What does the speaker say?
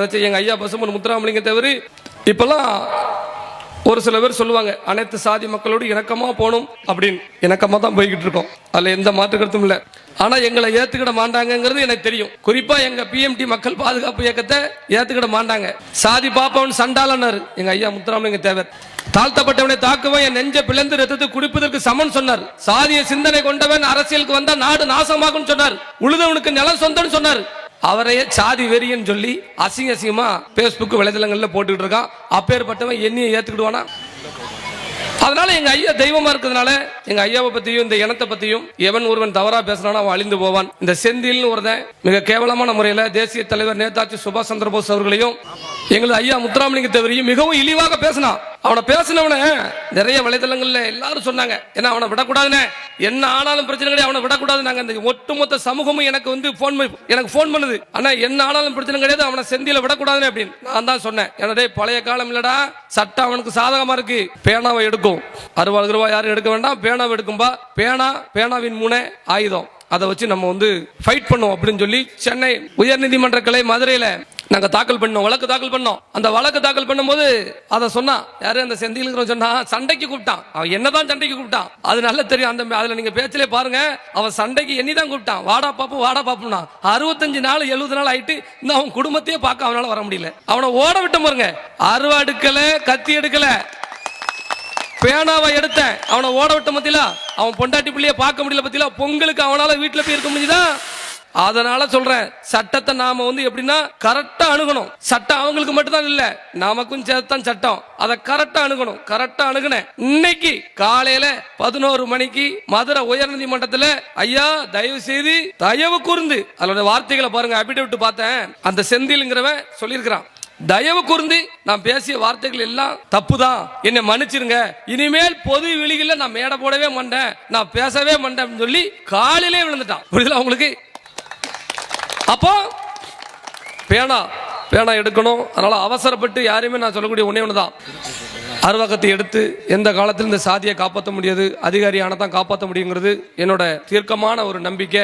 அதாச்சும் எங்க ஐயா பசுமன் முத்துராமலிங்க தவிர இப்பெல்லாம் ஒரு சில பேர் சொல்லுவாங்க அனைத்து சாதி மக்களோடு இணக்கமா போகணும் அப்படின்னு. இணக்கமா தான் போய்கிட்டு இருக்கோம். அதுல எந்த மாற்று கருத்தும் இல்லை. ஆனா எங்களை ஏத்துக்கிட மாட்டாங்கங்கிறது எனக்கு தெரியும். குறிப்பா எங்க பிஎம்டி மக்கள் பாதுகாப்பு இயக்கத்தை ஏத்துக்கிட மாட்டாங்க. சாதி பாப்பவன் சண்டாளனார் எங்க ஐயா முத்துராமலிங்க தேவர். தாழ்த்தப்பட்டவனை தாக்குவன் என் நெஞ்ச பிளந்து ரத்தத்தை குடிப்பதற்கு சமன் சொன்னார். சாதிய சிந்தனை கொண்டவன் அரசியலுக்கு வந்தா நாடு நாசமாகும் சொன்னார். உழுதவனுக்கு நிலம் சொந்தம்னு சொன்னார். அவரையே சாதி வெறியன்னு சொல்லி அசிங்க அசிங்கமா பேஸ்புக் வலைதளங்கள்ல போட்டுக்கிட்டு இருக்கான். அப்பேற்பட்டவன் என்னையும் ஏத்துக்கிடுவானா? அதனால எங்க ஐயா தெய்வமா இருக்கிறதுனால எங்க ஐயாவை பத்தியும் இந்த இனத்தை பத்தியும் எவன் ஒருவன் தவறா பேசினாலும் அவன் அழிந்து போவான். இந்த செந்தில்னு ஒருத்தன் மிக கேவலமான முறையில தேசிய தலைவர் நேதாஜி சுபாஷ் சந்திர போஸ் அவர்களையும் எங்களது ஐயா முத்துராமலிங்க தேவரையும் மிகவும் இழிவாக பேசினான். அவனை பேசினவன நிறைய வலைதளங்கள்ல எல்லாரும் சொன்னாங்க ஏன்னா அவனை விடக்கூடாதுன்னு என்ன ஆனாலும் பிரச்சனை கிடையாது அவனை விடக்கூடாது நாங்க அந்த ஒட்டுமொத்த சமூகமும் எனக்கு வந்து போன் எனக்கு ஃபோன் பண்ணுது. ஆனா என்ன ஆனாலும் பிரச்சனை கிடையாது அவனை செந்தியில் விடக்கூடாதுன்னு அப்படின்னு. நான் தான் சொன்னேன். என்னடே பழைய காலம் இல்லடா. சட்டம் அவனுக்கு சாதகமா இருக்கு. பேனாவை எடுக்கும். அறுபது ரூபாய் யாரும் எடுக்க வேண்டாம். பேனாவை எடுக்கும்பா பேனா பேனாவின் முனை ஆயுதம். அதை வச்சு நம்ம வந்து ஃபைட் பண்ணுவோம் அப்படின்னு சொல்லி சென்னை உயர்நீதிமன்ற கிளை மதுரையில் நாங்கள் தாக்கல் பண்ணோம் வழக்கு தாக்கல் பண்ணோம். அந்த வழக்கு தாக்கல் பண்ணும்போது அதை சொன்னான் யாரு அந்த செந்தில் சொன்னா சண்டைக்கு கூப்பிட்டான். அவன் என்னதான் சண்டைக்கு கூப்பிட்டான். அது நல்லா தெரியும். அந்த அதில் நீங்கள் பேச்சிலே பாருங்க அவன் சண்டைக்கு என்னி தான் கூப்பிட்டான். வாடா பாப்பு வாடா பாப்புனா அறுபத்தஞ்சு நாள் எழுபது நாள் ஆயிட்டு இன்னும் அவன் குடும்பத்தையே பார்க்க அவனால் வர முடியல. அவனை ஓட விட்டு பாருங்க. அருவா எடுக்கல கத்தி எடுக்கல. பேனாவை எடுத்தேன். அவனை ஓட விட்ட மத்தியில அவன் பொண்டாட்டி பிள்ளைய பார்க்க முடியல பத்தியில பொங்கலுக்கு அவனால வீட்டுல போய் இருக்க முடியுதா அதனால சொல்றேன் சட்டத்தை நாம வந்து எப்படின்னா கரெக்டா அணுகணும். சட்டம் அவங்களுக்கு மட்டும்தான் இல்ல நமக்கும் சேர்த்தான் சட்டம். அதை கரெக்டா அணுகணும். கரெக்டா அணுகுனேன். இன்னைக்கு காலையில பதினோரு மணிக்கு மதுரை உயர்நீதிமன்றத்துல ஐயா தயவு செய்து தயவு கூர்ந்து அதோட வார்த்தைகளை பாருங்க அபிடவிட்டு பார்த்தேன். அந்த செந்தில்ங்கிறவன் சொல்லியிருக்கிறான். தயவு கூர்ந்து நான் பேசிய வார்த்தைகள் எல்லாம் தப்பு தான் என்னை மன்னிச்சிருங்க. இனிமேல் பொது விழிகளில் நான் மேடை போடவே மாட்டேன். நான் பேசவே மாட்டேன் சொல்லி காலிலே விழுந்துட்டான். புரியுதுல உங்களுக்கு? அப்போ பேனா பேனா எடுக்கணும். அதனால அவசரப்பட்டு யாரையுமே நான் சொல்லக்கூடிய ஒன்றே ஒன்று தான் அருவகத்தை எடுத்து எந்த காலத்தில் இந்த சாதியை காப்பாற்ற முடியாது. அதிகாரியான தான் காப்பாற்ற முடியுங்கிறது என்னோட தீர்க்கமான ஒரு நம்பிக்கை.